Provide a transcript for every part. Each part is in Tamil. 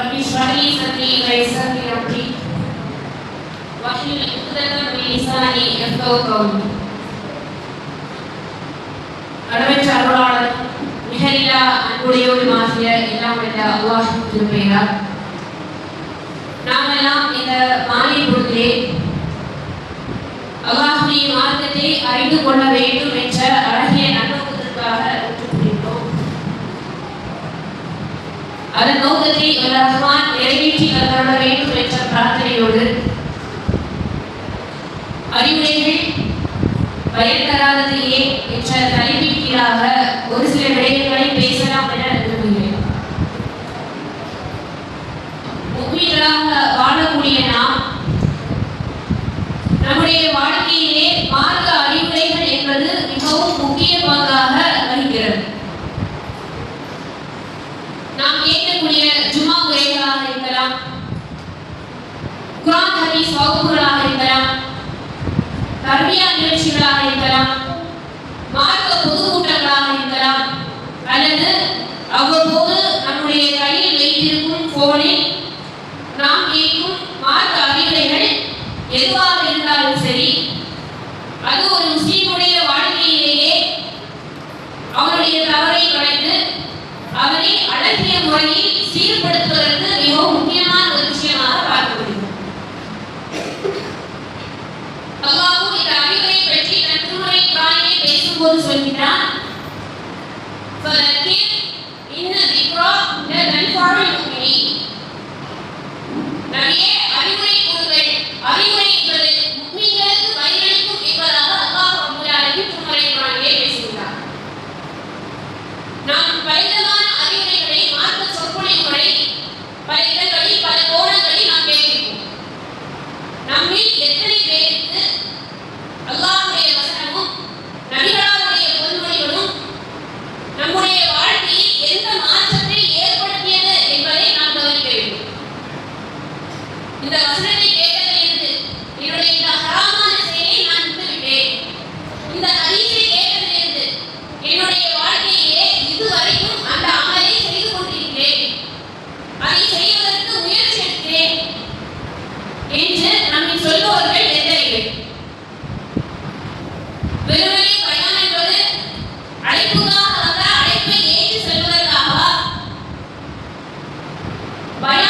رب اشرح لي صدري ويسر لي امري واحلل عقدة من لساني يفقهوا قولي கடமைச் அருளாளர் நிகரிலா அன்புடையோடுமாகிய எல்லாம் என்ற அல்லாஹ் திரும்புகிறார் நாம் இந்த மாலை பொழுதிலே அல்லாஹுடைய மார்க்கத்தை அறிந்து கொள்ள வேண்டும் என்ற அழகிய அதன் நோக்கத்தை ரஹ்மான் நிறைவேற்றி தந்தருட வேண்டும் என்ற பிரார்த்தனையோடு அறிவுரைகள் பயன் தராததையே என்ற தலைப்பின் ஒரு சில விடயங்களை பேசலாம் என விரும்புகிறேன். உண்மைகளாக வாழக்கூடிய நாம் நம்முடைய வாழ்க்கையிலே மார்க்க குரான் ஹதீஸ் வகுப்புகளாக இருக்கலாம் தர்பியா நிகழ்ச்சிகளாக இருக்கலாம் மார்க்க பொதுக்கூட்டங்களாக இருக்கலாம் அல்லது அவ்வப்போது நம்முடைய கையில் வைத்திருக்கும் போனில் Bye.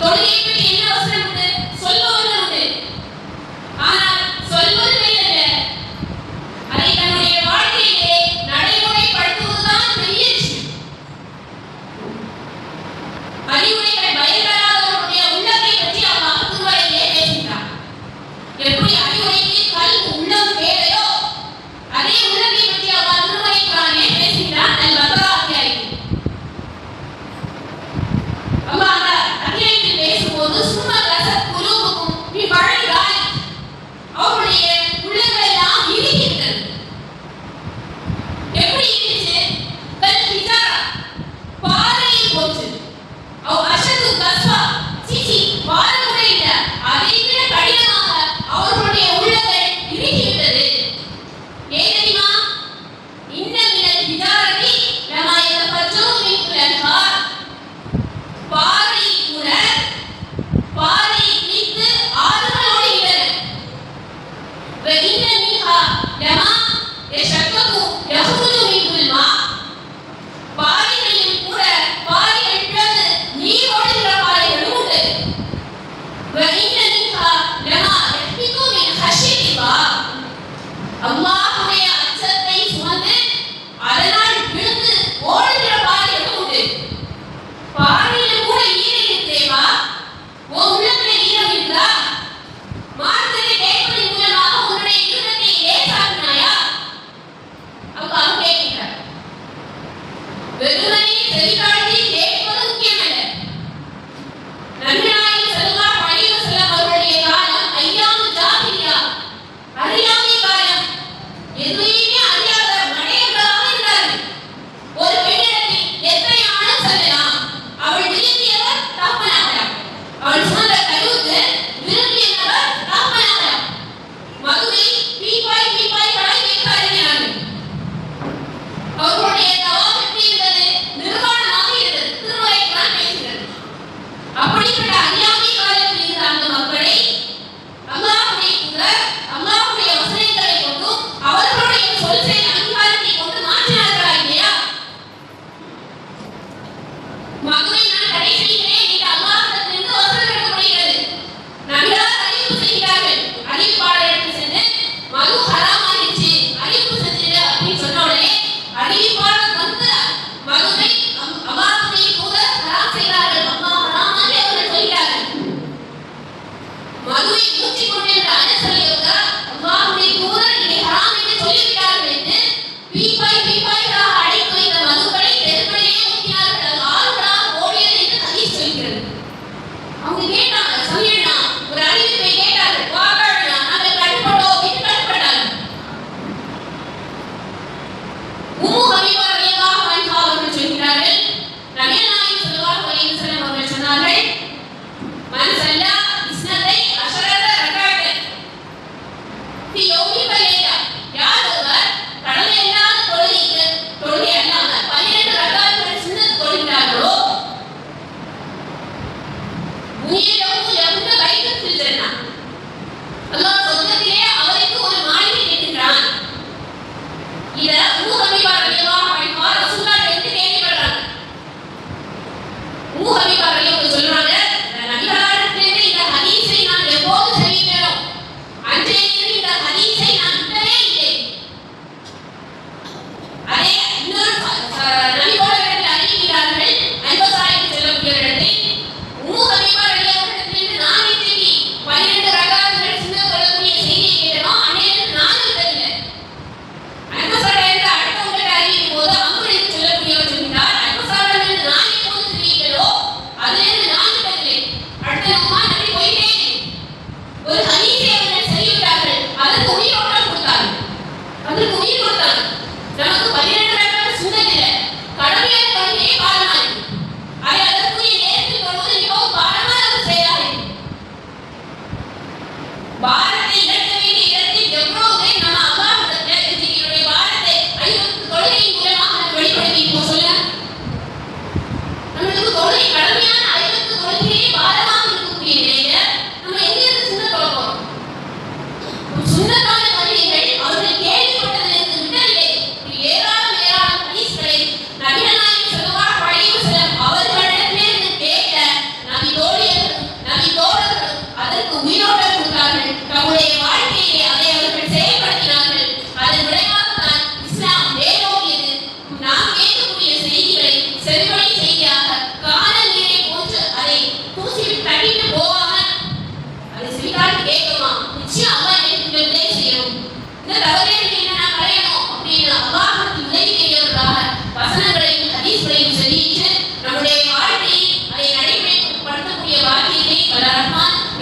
தொழுகையை பற்றி என்ன வசனம் உண்டு சொல்லுவவர்கள்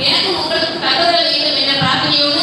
எனக்கு உங்களுக்கு தகவல் வேண்டும் என்ற பிரார்த்தனையோடு